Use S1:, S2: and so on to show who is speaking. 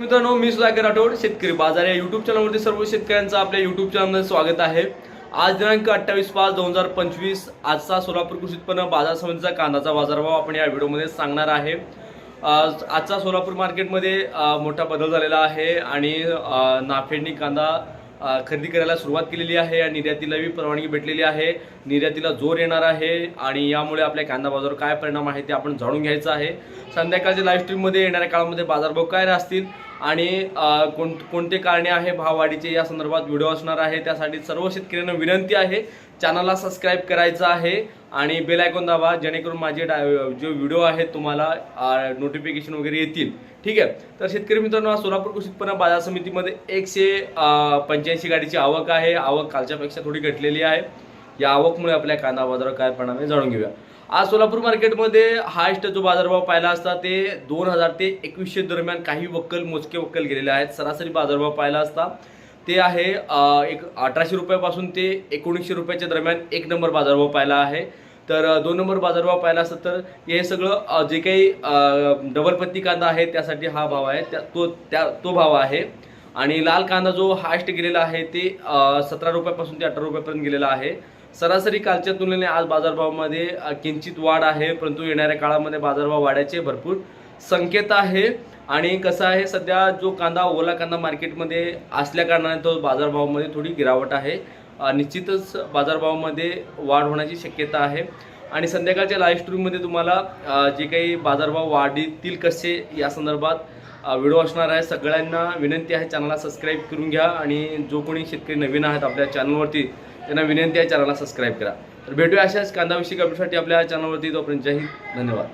S1: मित्रांनो मी सुधाकर राठोड शेतकरी बाजार या युट्यूब चॅनलवरती सर्व शेतकऱ्यांचं आपल्या युट्यूब चॅनलमध्ये स्वागत आहे. आज दिनांक अठ्ठावीस पाच दोन हजार पंचवीस आजचा सोलापूर कृषी उत्पन्न बाजार समितीचा कांदाचा बाजारभाव आपण या व्हिडिओमध्ये सांगणार आहे. आज- आजचा सोलापूर मार्केटमध्ये मोठा बदल झालेला आहे आणि अ, नाफेडनी कांदा खरेदी करायला सुरुवात केलेली आहे आणि निर्यातीलाही परवानगी भेटलेली आहे. निर्यातीला जोर येणार आहे आणि यामुळे आपल्या कांदा बाजारावर काय परिणाम आहे ते आपण जाणून घ्यायचं आहे. संध्याकाळच्या लाईव्ह स्ट्रीममध्ये येणाऱ्या काळामध्ये बाजारभाव काय असतील आणि कोण कोणते कारणे आहे भाववाढीचे या संदर्भात व्हिडिओ असणार आहे. त्यासाठी सर्व शेतकऱ्यांना विनंती आहे चॅनलला सबस्क्राईब करायचं आहे आणि बेल आयकॉन दाबा जेणेकरून माझे डा जे व्हिडिओ आहेत तुम्हाला नोटिफिकेशन वगैरे येतील. ठीक आहे? तर शेतकरी मित्रांनो सोलापूर कृषी उत्पन्न बाजार समितीमध्ये एकशे पंच्याऐंशी गाडीची आवक आहे. आवक कालच्यापेक्षा थोडी घटलेली आहे. या आवकमुळे आपल्या कांदा बाजारावर काय परिणाम आहे जाणून घेऊया. आज सोलापूर मार्केटमध्ये हायस्ट जो बाजारभाव पाहिला असता ते दोन हजार ते एकवीसशे दरम्यान काही वक्कल मोजके वक्कल गेलेले आहेत. सरासरी बाजारभाव पाहिला असता ते आहे एक अठराशे रुपयापासून ते एकोणीसशे रुपयाच्या दरम्यान एक नंबर बाजारभाव पाहिला आहे. तर दोन नंबर बाजारभाव पाहिला असता तर हे सगळं जे काही डबल पत्ती कांदा आहे त्यासाठी हा भाव आहे. त्या तो त्या तो भाव आहे. आणि लाल कांदा जो हायस्ट गेलेला आहे ते सतरा रुपयापासून ते अठरा रुपयापर्यंत गेलेला आहे. सरासरी कालच्या तुलनेने आज बाजारभावामध्ये किंचित वाढ आहे परंतु येणाऱ्या काळामध्ये बाजारभाव वाढायचे भरपूर. संकेत आहे आणि कसं आहे सध्या जो कांदा ओला कांदा मार्केटमध्ये असल्या कारणाने तो बाजारभावामध्ये थोडी गिरावट आहे. निश्चितच बाजारभावामध्ये वाढ होण्याची शक्यता आहे. आणि संध्याकाळच्या लाईव्ह स्ट्रीममध्ये तुम्हाला जे काही बाजारभाव वाढीतील कसे या संदर्भात व्हिडिओ असणार आहे. सगळ्यांना विनंती आहे चॅनलला सबस्क्राईब करून घ्या आणि जो कोणी शेतकरी नवीन आहेत आपल्या चॅनलवरती त्यांना विनंती आहे चॅनलला सबस्क्राईब करा. तर भेटूया अशाच कांदाविषयी अपडेटसाठी आपल्या चॅनलवरती. तोपर्यंत जय हिंद. धन्यवाद.